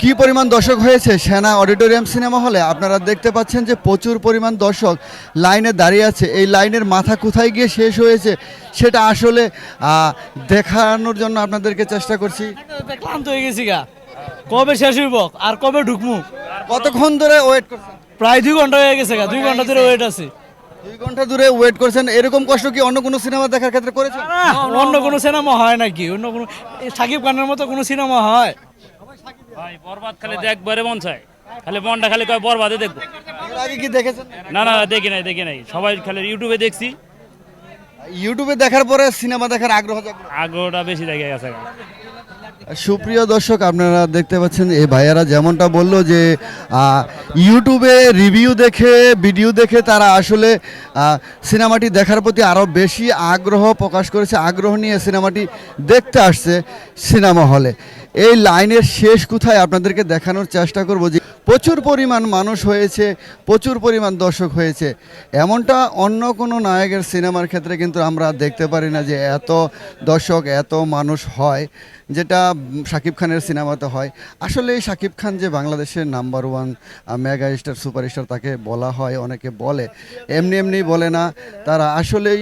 কি পরিমাণ দর্শক হয়েছে সেনা অডিটোরিয়াম সিনেমা হলে? আপনারা দেখতে পাচ্ছেন যে প্রচুর পরিমাণ দর্শক লাইনে দাঁড়িয়ে আছে। এই লাইনের মাথা কোথায় গিয়ে শেষ হয়েছে সেটা আসলে দেখানোর জন্য আপনাদেরকে চেষ্টা করছি। ক্লান্ত হয়ে গেছি গা। কবে শেষ হইব? আর কবে ঢুকমু? কতক্ষণ ধরে ওয়েট করছেন? প্রায় দুই ঘণ্টা হয়ে গেছে গা। দুই ঘণ্টা ধরে ওয়েট আছে। দুই ঘণ্টা ধরে ওয়েট করছেন। এরকম কষ্ট কি অন্য কোনো সিনেমা দেখার ক্ষেত্রে করেছেন? অন্য কোনো সিনেমা হয় নাকি? অন্য কোনো সাকিব খানের মতো কোনো সিনেমা হয়? ভাই বরবাদ খালি দেখবারে মন চায়। খালি মনটা খালি কয় বরবাদে দেখব। আগে কি দেখেছেন? না না দেখি নাই দেখি নাই। সবাই খালি ইউটিউবে দেখছি। ইউটিউবে দেখার পরে সিনেমা দেখার আগ্রহ আগ্রহটা বেশি দেখে গেছে সুপ্রিয় দর্শক, আপনারা দেখতে পাচ্ছেন এই ভাইয়ারা যেমনটা বলল যে ইউটিউবে রিভিউ দেখে, ভিডিও দেখে তারা আসলে সিনেমাটি দেখার প্রতি আরও বেশি আগ্রহ প্রকাশ করেছে, আগ্রহ নিয়ে সিনেমাটি দেখতে আসছে সিনেমা হলে। এই লাইনের শেষ কোথায় আপনাদেরকে দেখানোর চেষ্টা করব যে, প্রচুর পরিমাণ মানুষ হয়েছে, প্রচুর পরিমাণ দর্শক হয়েছে। এমনটা অন্য কোনো নায়কের সিনেমার ক্ষেত্রে কিন্তু আমরা দেখতে পারি না যে এত দর্শক, এত মানুষ হয়, যেটা শাকিব খানের সিনেমাতে হয়। আসলে শাকিব খান যে বাংলাদেশের number one mega star superstar তাকে বলা হয় অনেকে বলে। এমনি এমনি বলে না। তারা আসলেই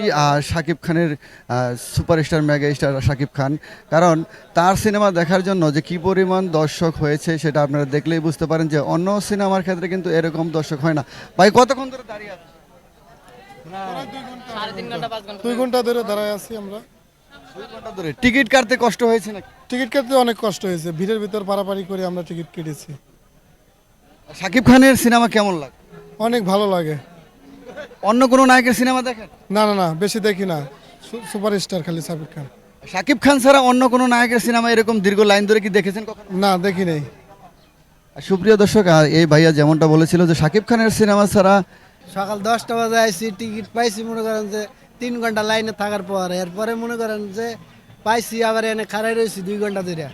শাকিব খানের superstar mega star Shakib Khan. কারণ তার সিনেমা দেখার জন্য যে কী পরিমাণ দর্শক হয়েছে সেটা আপনারা দেখলেই বুঝতে পারেন যে অন্য সিনেমার ক্ষেত্রে কিন্তু এরকম দর্শক হয় না। ভাই কতক্ষণ ধরে দাঁড়িয়ে আছে দুই ঘণ্টা ধরে দাঁড়ায় আছি আমরা। দুই ঘণ্টা ধরে। টিকিট কাটতে কষ্ট হয়েছে নাকি? টিকিট কাটতে অনেক কষ্ট হয়েছে। ভিড়ের ভিতর পারাপারি করে আমরা টিকিট কেটেছি। শাকিব খানের সিনেমা কেমন লাগে? অনেক ভালো লাগে। অন্য কোনো নায়কের সিনেমা দেখেন? না না না বেশি দেখি না। সুপারস্টার খালি সাবিক খান। শাকিব খান ছাড়া অন্য কোনো নায়কের সিনেমা এরকম দীর্ঘ লাইন ধরে কি দেখেছেন কখনো? না দেখি নেই। সুপ্রিয় দর্শক আর এই ভাইয়া যেমনটা বলেছিল যে শাকিব খানের সিনেমা ছাড়া সকাল দশটা বাজে আইসি টিকিট পাইছি মনে করেন যে তিন ঘণ্টা লাইনে থাকার পর। এরপরে মনে করেন যে পাইছি আবার এনে খাড়াই রয়েছি দুই ঘণ্টা ধরে।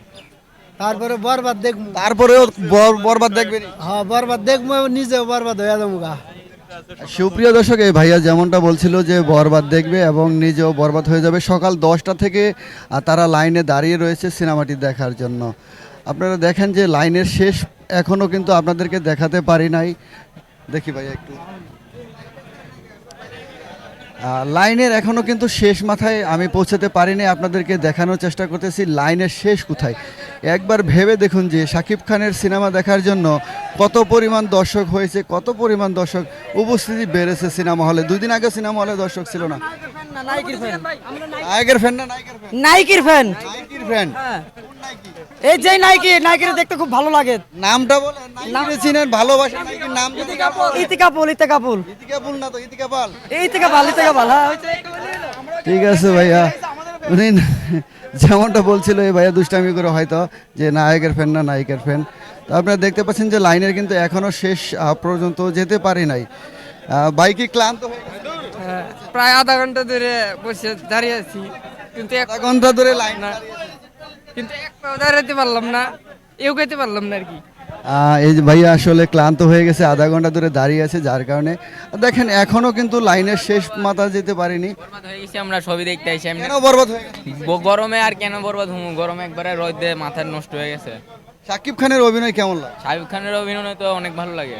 তারপরে বরবাদ দেখব তারপরেও বর- বরবাদ দেখবেন হ্যাঁ বরবাদ দেখব নিজেও বরবাদ হয়ে যাব গা। সুপ্রিয় দর্শক এই ভাইয়া যেমনটা বলছিল যে বরবাদ দেখবে এবং নিজেও বরবাদ হয়ে যাবে সকাল দশটা থেকে আহ, তারা লাইনে দাঁড়িয়ে রয়েছে সিনেমাটি দেখার জন্য। আপনারা দেখেন যে লাইনের শেষ এখনও কিন্তু আপনাদেরকে দেখাতে পারি নাই। দেখি ভাইয়া একটু। লাইনের এখনও কিন্তু শেষ মাথায় আমি পৌঁছাতে পারিনি আপনাদেরকে দেখানোর চেষ্টা করতেছি লাইনের শেষ কোথায়। একবার ভেবে দেখুন যে শাকিব খানের সিনেমা দেখার জন্য কত পরিমাণ দর্শক হয়েছে কত পরিমাণ দর্শক উপস্থিতি বেড়েছে সিনেমা হলে। দুই দিন আগে সিনেমা হলে দর্শক ছিল না। নায়কের ফ্যান। না নায়কের নাইকির ফ্যান। নায়কের ফ্যান। এই যে নাইকি নাইকির দেখতে খুব ভালো লাগে। নামটা বলেন নায়কের চিনেন ভালোবাসেন নায়কের নাম যদি ইতিকা পুল ইতিকা পুল ইতিকা বল না তো ইতিকা পাল। ইতিকা পাল ইতিকা পাল হ্যাঁ। ঠিক আছে ভাইয়া। উনি যেমনটা বলছিল এই ভাইয়া দুষ্টামি করে হয়তো যে নায়কের ফ্যান না নায়িকার ফ্যান তো আপনারা দেখতে পাচ্ছেন যে লাইনের কিন্তু এখনও শেষ পর্যন্ত যেতে পারি নাই। বাইকে ক্লান্ত হয়ে গেছে। হ্যাঁ, প্রায় আধা ঘণ্টা ধরে বসে দাঁড়িয়ে আছি কিন্তু এক ঘণ্টা ধরে লাইন কিন্তু এক পাও দাঁড়াতে পারলাম না এগোতে পারলাম না আর কি। আহ, এই যে ভাইয়া আসলে ক্লান্ত হয়ে গেছে আধা ঘণ্টা ধরে দাঁড়িয়ে আছে যার কারণে। দেখেন এখনও কিন্তু লাইনের শেষ মাথা যেতে পারিনি। বরবাদ হয়ে গেছি আমরা ছবি দেখতে এমনি কেন বরবাদ হয়ে গেছে? গরমে আর কেন বরবাদ হুমু? গরমে একবারে রোদে মাথা নষ্ট হয়ে গেছে। শাকিব খানের অভিনয় কেমন লাগে? শাহরুখ খানের অভিনয় তো অনেক ভালো লাগে।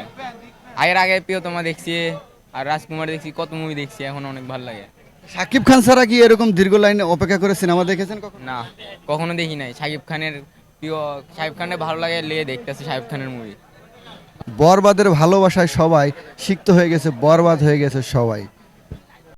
আগের আগে প্রিয়তমা দেখছি আর রাজকুমার দেখছি কত মুভি দেখছি এখন অনেক ভালো লাগে। শাকিব খান ছাড়া কি এরকম দীর্ঘ লাইনে অপেক্ষা করে সিনেমা দেখেছেন কখন? না কখনো দেখি নাই। সাকিব খানের প্রিয় সাহেব খানের ভালো লাগে লিয়ে দেখতেছে সাহেব খানের মুভি বরবাদের ভালোবাসায় সবাই সিক্ত হয়ে গেছে বরবাদ হয়ে গেছে সবাই।